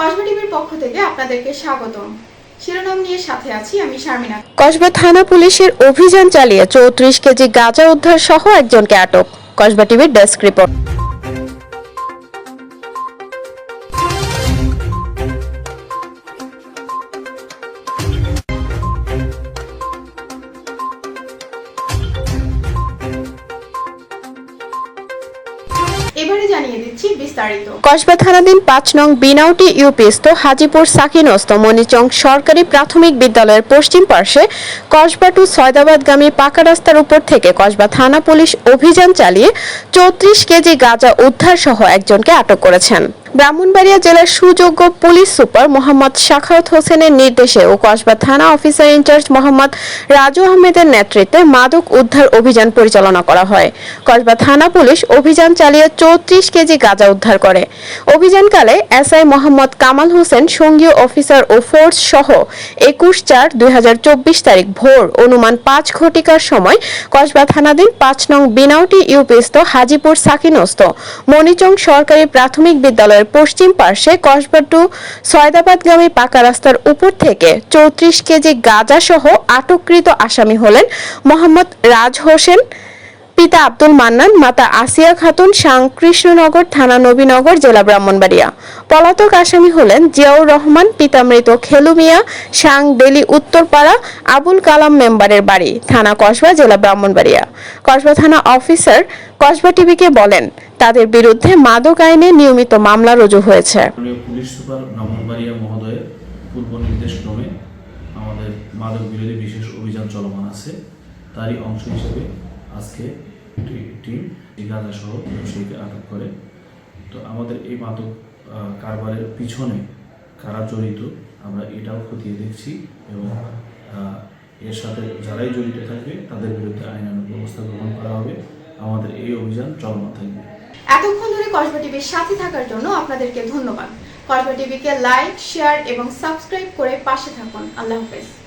কসবা টিভির পক্ষ থেকে আপনাদেরকে স্বাগতম। শিরোনাম নিয়ে সাথে আছি আমি শারমিনা। কসবা থানা পুলিশের অভিযান চালিয়ে চৌত্রিশ কেজি গাঁজা উদ্ধার সহ একজনকে আটক। কসবা টিভির ডেস্ক রিপোর্ট। এবারে জানিয়ে দিচ্ছি বিস্তারিত। কসবা থানাধীন পাঁচ নং বিনাউটি ইউপিস্থ হাজিপুর সাকিনস্ত মনিচং সরকারি প্রাথমিক বিদ্যালয়ের পশ্চিম পার্শ্বে কসবা টু সয়দাবাদগামী পাকা রাস্তার উপর থেকে কসবা থানা পুলিশ অভিযান চালিয়ে চৌত্রিশ কেজি গাঁজা উদ্ধার সহ একজনকে আটক করেছেন। ব্রাহ্মণবাড়িয়া জেলার সুযোগ্য পুলিশ সুপার মোহাম্মদ শাখাওয়াত হোসেনের নির্দেশে ও কসবা থানা অফিসার ইনচার্জ মোহাম্মদ রাজু আহমেদের নেতৃত্বে মাদক উদ্ধার অভিযান পরিচালনা করা হয়। কসবা থানা পুলিশ অভিযান চালিয়ে চৌত্রিশ কেজি গাঁজা উদ্ধার করে। অভিযানকালে এসআই মোহাম্মদ কামাল হোসেন, সঙ্গীয় অফিসার ও ফোর্স সহ একুশ চার দুই তারিখ ভোর অনুমান পাঁচ ঘটিকার সময় কসবা থানাধীন পাঁচ নং বিনাউটি ইউপিস্থ হাজিপুর সাকিনস্ত মনিচং সরকারি প্রাথমিক বিদ্যালয়ের পশ্চিম পার্শ্বে কসবা টু সয়দাবাদগামী পাকা রাস্তার উপর থেকে চৌত্রিশ কেজি গাঁজা সহ আটককৃত আসামি হলেন মোহাম্মদ রাজ হোসেন, পিতা আব্দুল মান্নান, মাতা আসিয়া খাতুন সাং কৃষ্ণনগর থানা নবীনগর, জেলা ব্রাহ্মণবাড়িয়া। পলাতক আসামি হলেন জিয়াউর রহমান পিতা মৃত খেলু মিয়া সাং বেলি উত্তরপাড়া, আবুল কালাম মেম্বারের বাড়ি, থানা কসবা, জেলা ব্রাহ্মণবাড়িয়া। কসবা থানা অফিসার কসবা টিভিকে বলেন তাদের বিরুদ্ধে মাদক আইনে নিয়মিত মামলা রুজু হয়েছে। পুলিশ সুপার ব্রাহ্মণবাড়িয়া মহোদয়ের পূর্ব নির্দেশ ক্রমে আমাদের মাদক বিরোধী বিশেষ অভিযান চলমান আছে। তারই অংশ হিসেবে আজকে টিম গাঁজা সহ ব্যবসায়ীকে আটক করে। তো আমাদের এই মাদক কারবারের পিছনে কারা জড়িত, আমরা এটাও খতিয়ে দেখছি এবং এর সাথে যারাই জড়িত থাকবে তাদের বিরুদ্ধে আইনানুগ ব্যবস্থা গ্রহণ করা হবে। আমাদের এই অভিযান চলমান থাকবে। এতক্ষণ ধরে কসবা টিভির সাথে থাকার জন্য আপনাদেরকে ধন্যবাদ। কসবা টিভিকে লাইক, শেয়ার এবং সাবস্ক্রাইব করে পাশে থাকুন। আল্লাহ হাফেজ।